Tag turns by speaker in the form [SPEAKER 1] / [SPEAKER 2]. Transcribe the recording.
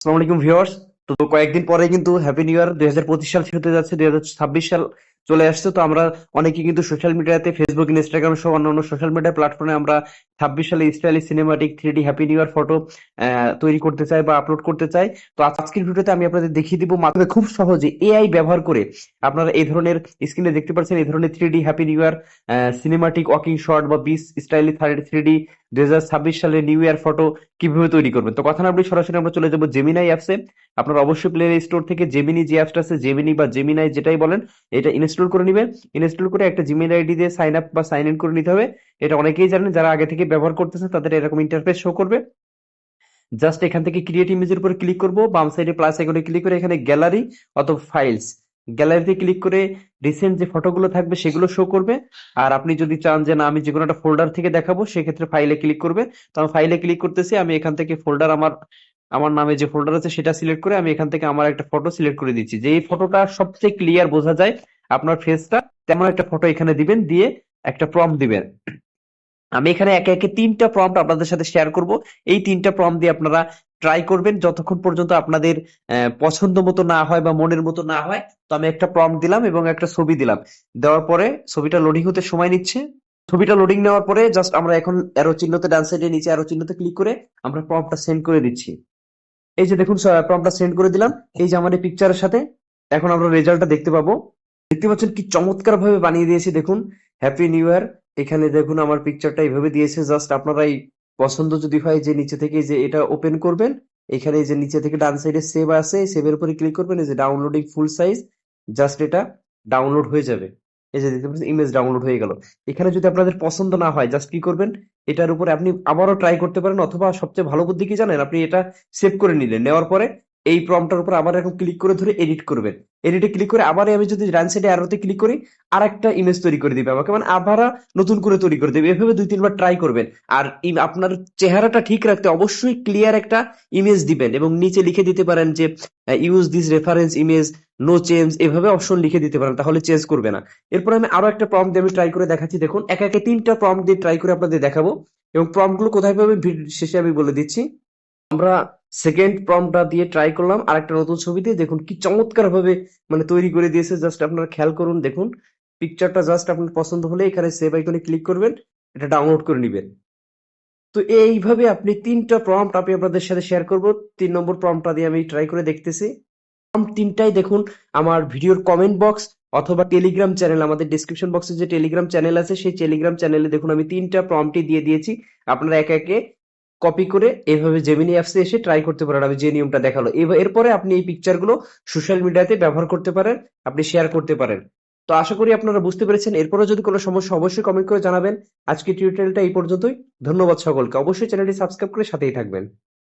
[SPEAKER 1] আসসালামু আলাইকুম ভিউয়ার্স। তো কয়েকদিন পরে কিন্তু হ্যাপি নিউ ইয়ার দুই হাজার পঁচিশ সাল শেষ হতে যাচ্ছে। দুই হাজার ছাব্বিশ সাল চলে আসছে। তো আমরা অনেকে কিন্তু সোশ্যাল মিডিয়াতে ফেসবুক ইনস্টাগ্রাম সহ অন্যান্য সোশ্যাল মিডিয়া প্ল্যাটফর্মে আমরা ছাব্বিশ সালে stylish cinematic three D happy new photo তৈরি করতে চাই বা আপলোড করতে চাই। তো আজকের ভিডিওতে আমি আপনাদের দেখিয়ে দিব মাত্র খুব সহজে এআই ব্যবহার করে আপনারা এই ধরনের স্ক্রিনে দেখতে পাচ্ছেন এই ধরনের three D happy new year cinematic walking shot বা বিস স্টাইলি থ্রি ডি দুই হাজার ছাব্বিশ সালে নিউ ইয়ার ফটো কীভাবে তৈরি করবেন? তো কথা না বলি সরাসরি আমরা চলে যাব জেমিনাই অ্যাপসে আপনারা অবশ্যই প্লে স্টোর থেকে জেমিনি যে অ্যাপসটা আছে জেমিনি বা জেমিনাই যেটাই বলেন, এটা ইনস্টল করে নেবেন ইনস্টল করে একটা জিমেল আইডি দিয়ে সাইন আপ বা সাইন ইন করে নিতে হবে। এটা অনেকেই জানেন, যারা আগে থেকে ব্যবহার করতেছে, তাদের এরকম ইন্টারফেস শো করবে। জাস্ট এখান থেকে ক্রিয়েট ইমেজের উপর ক্লিক করব, বাম সাইডে প্লাস আইকনে ক্লিক করে এখানে গ্যালারি অথবা ফাইলস গ্যালারিতে ক্লিক করে রিসেন্ট যে ফটোগুলো থাকবে, সেগুলো শো করবে। আর আপনি যদি চান যে, না, আমি যে কোনো একটা ফোল্ডার থেকে দেখাবো, সেক্ষেত্রে ফাইলে ক্লিক করবে। তো আমি ফাইলে ক্লিক করতেছি, আমি এখান থেকে ফোল্ডার আমার আমার নামে যে ফোল্ডার আছে, সেটা সিলেক্ট করে আমি এখান থেকে আমার একটা ফটো সিলেক্ট করে দিচ্ছি। যে এই ফটোটা সবচেয়ে ক্লিয়ার বোঝা যায় আপনার ফেসটা তেমন একটা ফটো এখানে দিবেন, দিয়ে একটা প্রম্পট দিবেন। আমি এখানে একে একে তিনটা প্রম্পট আপনাদের সাথে শেয়ার করব। এই তিনটা প্রম্পট দিয়ে আপনারা ট্রাই করবেন, যতক্ষণ পর্যন্ত আপনাদের পছন্দ মতো না হয় বা মনের মতো না হয়, তো আমি একটা প্রম্পট দিলাম এবং একটা ছবি দিলাম। দেওয়ার পরে ছবিটা লোডিং হতে সময় নিচ্ছে। ছবিটা লোডিং নেওয়ার পরে জাস্ট আমরা এখন অ্যারো চিহ্নতে ডান সাইডে নিচে অ্যারো চিহ্নতে ক্লিক করে আমরা প্রম্পটটা সেন্ড করে দিচ্ছি। এই যে দেখুন প্রম্পটটা সেন্ড করে দিলাম। এই যে আমার এই পিকচারের সাথে, এখন আমরা রেজাল্টটা দেখতে পাবো। দেখতে পাচ্ছেন কি চমৎকার ভাবে বানিয়ে দিয়েছি, দেখুন। হ্যাপি নিউ ইয়ার এখানে দেখুন আমার পিকচারটা এইভাবে দিয়েছে জাস্ট আপনারাই পছন্দ যদি হয় যে নিচে থেকে যে এটা ওপেন করবেন, এখানে যে নিচে থেকে ডান সাইডে সেভ আছে সেভের উপরে ক্লিক করবেন, এই যে ডাউনলোডিং ফুল সাইজ জাস্ট এটা ডাউনলোড হয়ে যাবে। এই যে দেখতে পাচ্ছেন ইমেজ ডাউনলোড হয়ে গেল। এখানে যদি আপনাদের পছন্দ না হয় জাস্ট কি করবেন, এটার উপরে আপনি আবারও ট্রাই করতে পারেন, অথবা সবচেয়ে ভালো বুদ্ধি কি জানেন? আপনি এটা সেভ করে নিলেন, নেওয়ার পরে এই প্রম্পটার উপর আবার এরকম ক্লিক করে ধরে এডিট করবেন। এডিটে ক্লিক করে আবার আমি যদি ডান সাইডে অ্যারোতে ক্লিক করি আর একটা ইমেজ তৈরি করে দিবে আমাকে। মানে আবার নতুন করে তৈরি করে দেবে। এভাবে দুই, তিনবার ট্রাই করবেন। আর আপনার চেহারাটা ঠিক রাখতে অবশ্যই ক্লিয়ার একটা ইমেজ দিবেন এবং নিচে লিখে দিতে পারেন যে use this reference image no change এভাবে অপশন লিখে দিতে পারেন, তাহলে চেঞ্জ করবে না। এরপর আমি আরও একটা প্রম্পট দিয়ে আমি ট্রাই করে দেখাচ্ছি। দেখুন, একে একে তিনটা প্রম্পট দিয়ে ট্রাই করে আপনাদের দেখাবো। এবং প্রম্পটগুলো কোথায় পাবেন? শেষে আমি বলে দিচ্ছি। আমরা সেকেন্ড প্রম্পটটা দিয়ে ট্রাই করলাম আর একটা নতুন ছবি দিয়ে। দেখুন কি চমৎকার ভাবে মানে তৈরি করে দিয়েছে। জাস্ট আপনারা খেয়াল করুন, দেখুন। পিকচারটা জাস্ট আপনার পছন্দ হলে এখানে সেভ আইকনে ক্লিক করবেন, এটা ডাউনলোড করে নেবেন। তো এইভাবে আপনি তিনটা প্রম্পট আমি আপনাদের সাথে শেয়ার করব। তিন নম্বর প্রম্পটটা দিয়ে আমি ট্রাই করে দেখতেছি। প্রম্পট তিনটাই দেখুন, আমার ভিডিওর কমেন্ট বক্স অথবা টেলিগ্রাম চ্যানেল আমাদের ডিসক্রিপশন বক্সে যে টেলিগ্রাম চ্যানেল আছে, সেই টেলিগ্রাম চ্যানেলে দেখুন, আমি তিনটা প্রম্পটই দিয়ে দিয়েছি। আপনারা একে একে কপি করে এভাবে জেমিনি অ্যাপসে এসে ট্রাই করতে পারেন। আমি যে নিয়মটা দেখাল। এরপরে আপনি এই পিকচারগুলো সোশ্যাল মিডিয়াতে ব্যবহার করতে পারেন, আপনি শেয়ার করতে পারেন। তো আশা করি আপনারা বুঝতে পেরেছেন। এরপরে যদি কোনো সমস্যা অবশ্যই কমেন্ট করে জানাবেন। আজকে টিউটোরিয়ালটা এই পর্যন্তই। ধন্যবাদ সকলকে। অবশ্যই চ্যানেলটি সাবস্ক্রাইব করে সাথেই থাকবেন।